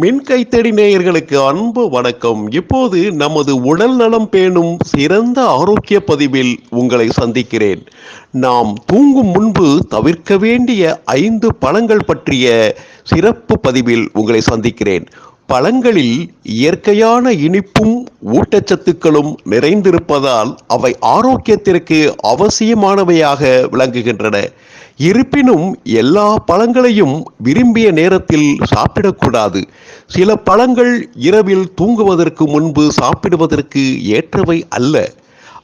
மின் கைத்தடி நேயர்களுக்கு அன்பு வணக்கம். இப்போது நமது உடல் நலம் பேணும் சிறந்த ஆரோக்கிய பதிவில் உங்களை சந்திக்கிறேன். நாம் தூங்கும் முன்பு தவிர்க்க வேண்டிய ஐந்து பழங்கள் பற்றிய சிறப்பு பதிவில் உங்களை சந்திக்கிறேன். பழங்களில் இயற்கையான இனிப்பும் ஊட்டச்சத்துக்களும் நிறைந்திருப்பதால் அவை ஆரோக்கியத்திற்கு அவசியமானவையாக விளங்குகின்றன. இருப்பினும் எல்லா பழங்களையும் விரும்பிய நேரத்தில் சாப்பிடக்கூடாது. சில பழங்கள் இரவில் தூங்குவதற்கு முன்பு சாப்பிடுவதற்கு ஏற்றவை அல்ல.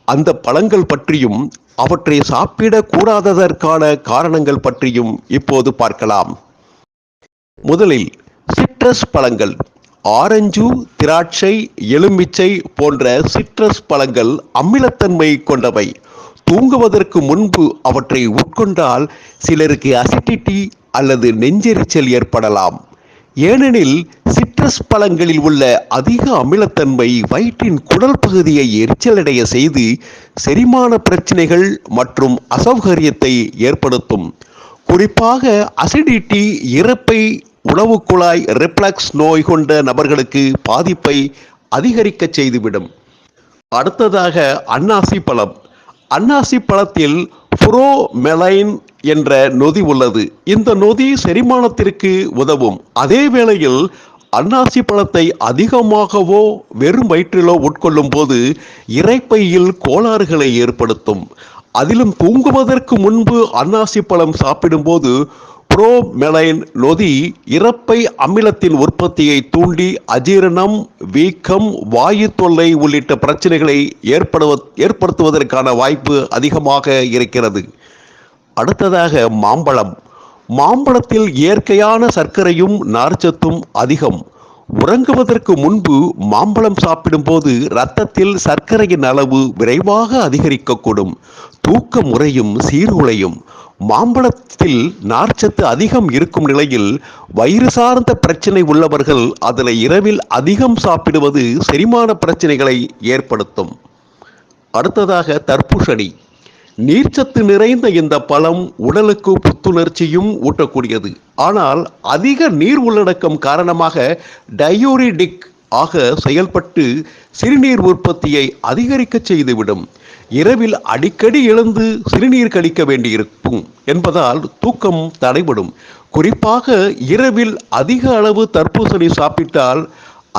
அந்த பழங்கள் பற்றியும் அவற்றை சாப்பிடக்கூடாததற்கான காரணங்கள் பற்றியும் இப்போது பார்க்கலாம். முதலில் சிட்ரஸ் பழங்கள். ஆரஞ்சு திராட்சை எலுமிச்சை போன்ற சிட்ரஸ் பழங்கள் அமிலத்தன்மை கொண்டவை. தூங்குவதற்கு முன்பு அவற்றை உட்கொண்டால் சிலருக்கு அசிடிட்டி அல்லது நெஞ்செரிச்சல் ஏற்படலாம். ஏனெனில் சிட்ரஸ் பழங்களில் உள்ள அதிக அமிலத்தன்மை வயிற்றின் குடல் பகுதியை எரிச்சலடைய செய்து செரிமான பிரச்சனைகள் மற்றும் அசௌகரியத்தை ஏற்படுத்தும். குறிப்பாக அசிடிட்டி இறப்பை உணவு குழாய் ரிப்ளக்ஸ் நோய் கொண்ட நபர்களுக்கு பாதிப்பை அதிகரிக்க செய்துவிடும். அடுத்ததாக அன்னாசி பழம். அன்னாசி பழத்தில் புரோமெலைன் என்ற நொதி உள்ளது. இந்த நொதி செரிமானத்திற்கு உதவும். அதே வேளையில் அன்னாசி பழத்தை அதிகமாகவோ வெறும் வயிற்றிலோ உட்கொள்ளும் போது இறைப்பையில் கோளாறுகளை ஏற்படுத்தும். அதிலும் தூங்குவதற்கு முன்பு அன்னாசி பழம் சாப்பிடும்போது புரோமெலைன் நொதி இறப்பை அமிலத்தின் உற்பத்தியை தூண்டி அஜீரணம் வீக்கம் வாயு தொல்லை உள்ளிட்ட பிரச்சனைகளை ஏற்படுவ ஏற்படுத்துவதற்கான வாய்ப்பு அதிகமாக இருக்கிறது. அடுத்ததாக மாம்பழம். மாம்பழத்தில் இயற்கையான சர்க்கரையும் நார்ச்சத்தும் அதிகம். உறங்குவதற்கு முன்பு மாம்பழம் சாப்பிடும்போது இரத்தத்தில் சர்க்கரையின் அளவு விரைவாக அதிகரிக்கக்கூடும். தூக்க முறையும் சீர்குலையும். மாம்பழத்தில் நார்ச்சத்து அதிகம் இருக்கும் நிலையில் வயிறு சார்ந்த பிரச்சனை உள்ளவர்கள் அதனை இரவில் அதிகம் சாப்பிடுவது செரிமான பிரச்சனைகளை ஏற்படுத்தும். அடுத்ததாக தர்பூசணி. நீர்ச்சத்து நிறைந்த இந்த பழம் உடலுக்கு புத்துணர்ச்சியும் ஊட்டக்கூடியது. ஆனால் அதிக நீர் உள்ளடக்கம் காரணமாக டயூரிடிக் ஆக செயல்பட்டு சிறுநீர் உற்பத்தியை அதிகரிக்க செய்துவிடும். இரவில் அடிக்கடி எழுந்து சிறுநீர் கழிக்க வேண்டியிருக்கும் என்பதால் தூக்கம் தடைபடும். குறிப்பாக இரவில் அதிக அளவு தர்பூசணி சாப்பிட்டால்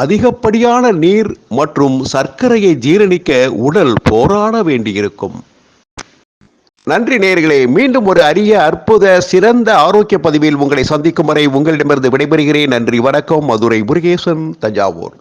அதிகப்படியான நீர் மற்றும் சர்க்கரையை ஜீரணிக்க உடல் போராட வேண்டியிருக்கும். நன்றி நேர்களே மீண்டும் ஒரு அரிய அற்புத சிறந்த ஆரோக்கிய பதிவில் உங்களை சந்திக்கும் வரை உங்களிடமிருந்து விடைபெறுகிறேன். நன்றி வணக்கம். மதுரை முருகேசன் தஞ்சாவூர்.